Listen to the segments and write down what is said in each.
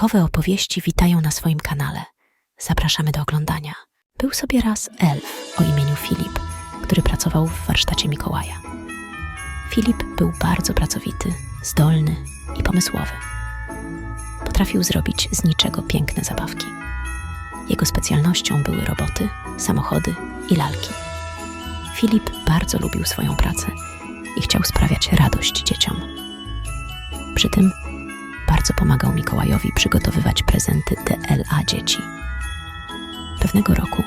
bajkowe opowieści witają na swoim kanale. Zapraszamy do oglądania. Był sobie raz elf o imieniu Filip, który pracował w warsztacie Mikołaja. Filip był bardzo pracowity, zdolny i pomysłowy. Potrafił zrobić z niczego piękne zabawki. Jego specjalnością były roboty, samochody i lalki. Filip bardzo lubił swoją pracę i chciał sprawiać radość dzieciom. Przy tym bardzo pomagał Mikołajowi przygotowywać prezenty DLA dzieci. Pewnego roku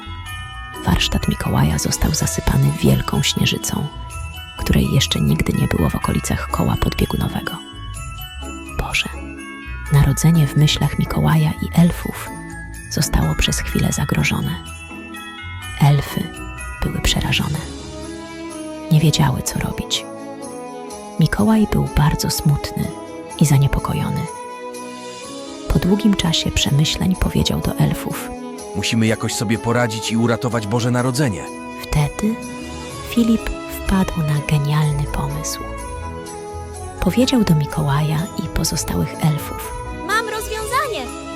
warsztat Mikołaja został zasypany wielką śnieżycą, której jeszcze nigdy nie było w okolicach koła podbiegunowego. Boże, narodzenie w myślach Mikołaja i elfów zostało przez chwilę zagrożone. Elfy były przerażone. Nie wiedziały, co robić. Mikołaj był bardzo smutny i zaniepokojony. Długim czasie przemyśleń powiedział do elfów. Musimy jakoś sobie poradzić i uratować Boże Narodzenie. Wtedy Filip wpadł na genialny pomysł. Powiedział do Mikołaja i pozostałych elfów.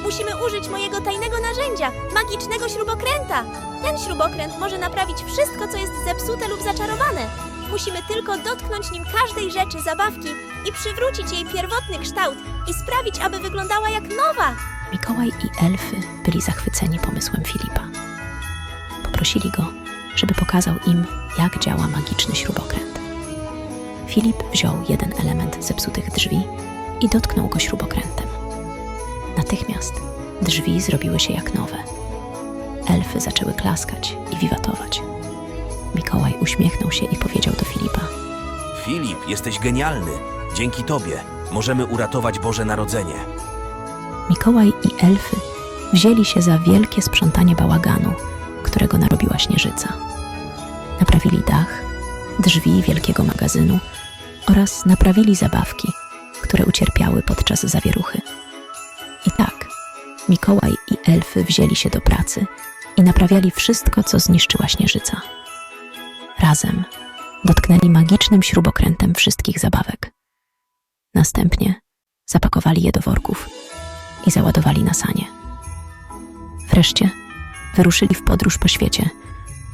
Musimy użyć mojego tajnego narzędzia magicznego śrubokręta. Ten śrubokręt może naprawić wszystko, co jest zepsute lub zaczarowane. Musimy tylko dotknąć nim każdej rzeczy, zabawki i przywrócić jej pierwotny kształt i sprawić, aby wyglądała jak nowa. Mikołaj i elfy byli zachwyceni pomysłem Filipa. Poprosili go, żeby pokazał im, jak działa magiczny śrubokręt. Filip wziął jeden element zepsutych drzwi i dotknął go śrubokrętem. Natychmiast drzwi zrobiły się jak nowe. Elfy zaczęły klaskać i wiwatować. Mikołaj uśmiechnął się i powiedział do Filipa: Filip, jesteś genialny. Dzięki Tobie możemy uratować Boże Narodzenie. Mikołaj i elfy wzięli się za wielkie sprzątanie bałaganu, którego narobiła śnieżyca. Naprawili dach, drzwi wielkiego magazynu oraz naprawili zabawki, które ucierpiały podczas zawieruchy. I tak, Mikołaj i elfy wzięli się do pracy i naprawiali wszystko, co zniszczyła śnieżyca. Razem dotknęli magicznym śrubokrętem wszystkich zabawek. Następnie zapakowali je do worków i załadowali na sanie. Wreszcie wyruszyli w podróż po świecie,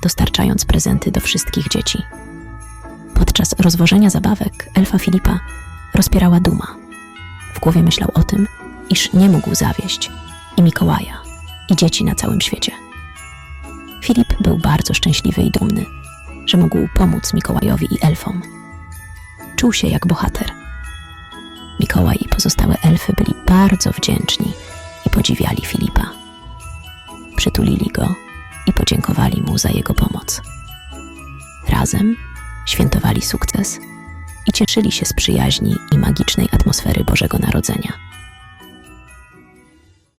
dostarczając prezenty do wszystkich dzieci. Podczas rozwożenia zabawek elfa Filipa rozpierała duma. W głowie myślał o tym, iż nie mógł zawieść i Mikołaja, i dzieci na całym świecie. Filip był bardzo szczęśliwy i dumny, że mógł pomóc Mikołajowi i elfom. Czuł się jak bohater – Mikołaj i pozostałe elfy byli bardzo wdzięczni i podziwiali Filipa. Przytulili go i podziękowali mu za jego pomoc. Razem świętowali sukces i cieszyli się z przyjaźni i magicznej atmosfery Bożego Narodzenia.